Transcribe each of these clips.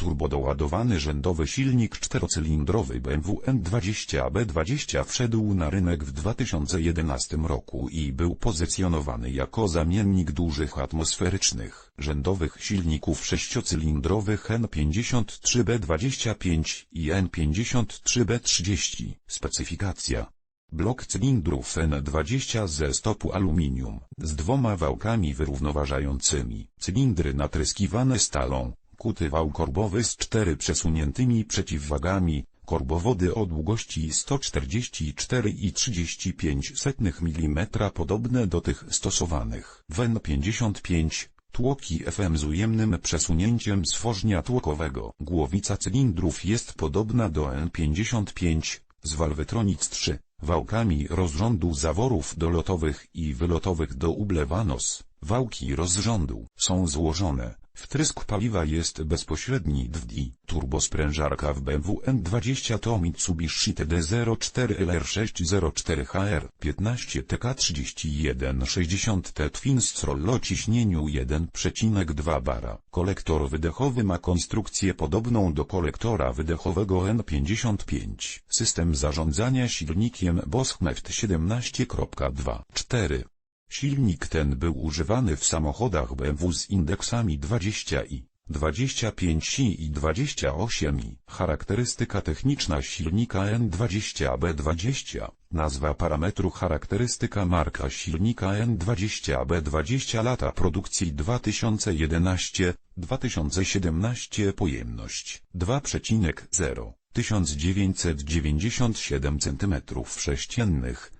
Turbodoładowany rzędowy silnik czterocylindrowy BMW N20AB20 wszedł na rynek w 2011 roku i był pozycjonowany jako zamiennik dużych atmosferycznych, rzędowych silników sześciocylindrowych N53B25 i N53B30. Specyfikacja. Blok cylindrów N20 ze stopu aluminium, z dwoma wałkami wyrównoważającymi, cylindry natryskiwane stalą, kuty wał korbowy z cztery przesuniętymi przeciwwagami, korbowody o długości 144,35 mm podobne do tych stosowanych w N55, tłoki FM z ujemnym przesunięciem stworznia tłokowego. Głowica cylindrów jest podobna do N55, z Valvetronics 3, wałkami rozrządu zaworów dolotowych i wylotowych do ublewanos. Wałki rozrządu są złożone. Wtrysk paliwa jest bezpośredni DWD. Turbosprężarka w BMW N20 to Mitsubishi TD04LR604HR 15TK3160T Twin Stroll o ciśnieniu 1,2 bara. Kolektor wydechowy ma konstrukcję podobną do kolektora wydechowego N55. System zarządzania silnikiem Boschmeft 17.2 4 Silnik ten był używany w samochodach BMW z indeksami 20i, 25i i 28i. Charakterystyka techniczna silnika N20AB20. Nazwa parametru charakterystyka marka silnika N20AB20 lata produkcji 2011-2017 pojemność 2,0 1997 cm3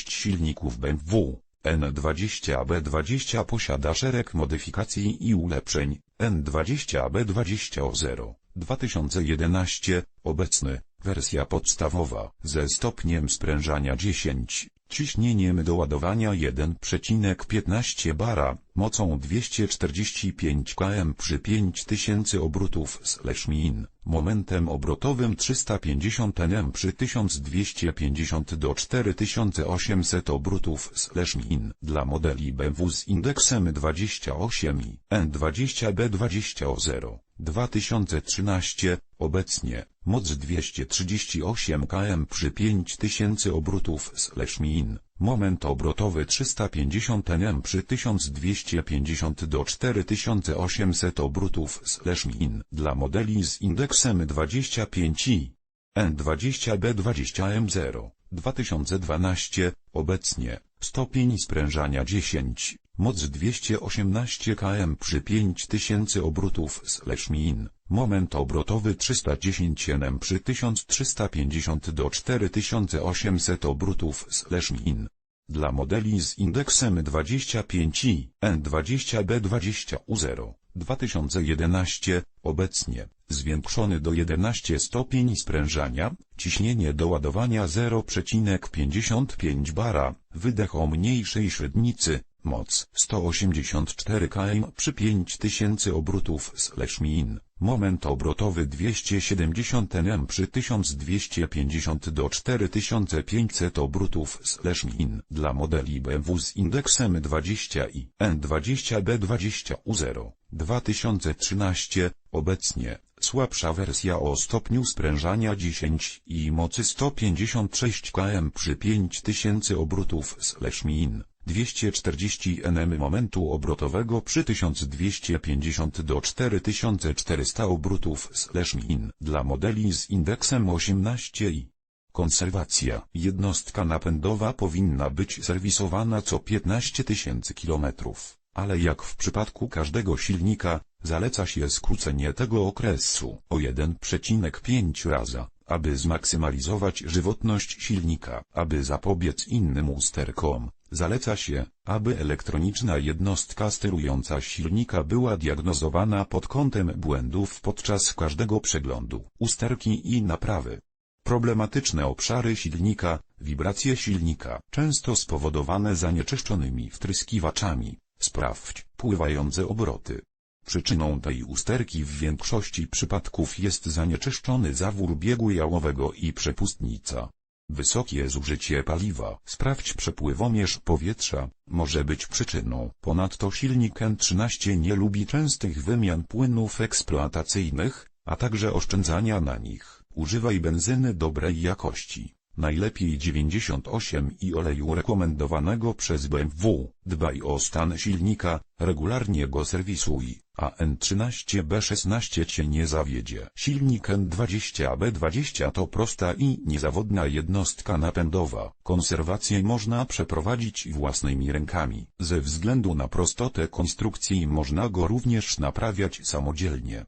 silników BMW, N20AB20 posiada szereg modyfikacji i ulepszeń, N20AB20 0, 2011, obecny, wersja podstawowa, ze stopniem sprężania 10, ciśnieniem do ładowania 1,15 bara, mocą 245 km przy 5000 obrotów slash min, momentem obrotowym 350 Nm przy 1250 do 4800 obrotów slash min. Dla modeli BMW z indeksem 28 i N20B20 0. 2013, obecnie, moc 238 km przy 5000 obrotów slash min, moment obrotowy 350 Nm przy 1250 do 4800 obrotów slash min. Dla modeli z indeksem 25 i N20B20M0, 2012, obecnie, stopień sprężania 10, moc 218 km przy 5000 obrotów slash min, moment obrotowy 310 Nm przy 1350 do 4800 obrotów slash min. Dla modeli z indeksem 25 i N20B20 U0, 2011, obecnie, zwiększony do 11 stopień sprężania, ciśnienie do ładowania 0,55 bara, wydech o mniejszej średnicy, moc 184 km przy 5000 obrotów slash min, moment obrotowy 270 Nm przy 1250 do 4500 obrotów slash min. Dla modeli BMW z indeksem 20 i N20B20 U0, 2013, obecnie, słabsza wersja o stopniu sprężania 10 i mocy 156 km przy 5000 obrotów slash min. 240 Nm momentu obrotowego przy 1250 do 4400 obrotów slash min. Dla modeli z indeksem 18 i Konserwacja. Jednostka napędowa powinna być serwisowana co 15 tysięcy kilometrów, ale jak w przypadku każdego silnika, zaleca się skrócenie tego okresu o 1,5 raza, aby zmaksymalizować żywotność silnika. Aby zapobiec innym usterkom, zaleca się, aby elektroniczna jednostka sterująca silnika była diagnozowana pod kątem błędów podczas każdego przeglądu, usterki i naprawy. Problematyczne obszary silnika, wibracje silnika, często spowodowane zanieczyszczonymi wtryskiwaczami. Sprawdź pływające obroty. Przyczyną tej usterki w większości przypadków jest zanieczyszczony zawór biegu jałowego i przepustnica. Wysokie zużycie paliwa. Sprawdź przepływomierz powietrza, może być przyczyną. Ponadto silnik N13 nie lubi częstych wymian płynów eksploatacyjnych, a także oszczędzania na nich. Używaj benzyny dobrej jakości. Najlepiej 98 i oleju rekomendowanego przez BMW. Dbaj o stan silnika, regularnie go serwisuj, a N13B16 cię nie zawiedzie. Silnik N20AB20 to prosta i niezawodna jednostka napędowa. Konserwację można przeprowadzić własnymi rękami. Ze względu na prostotę konstrukcji można go również naprawiać samodzielnie.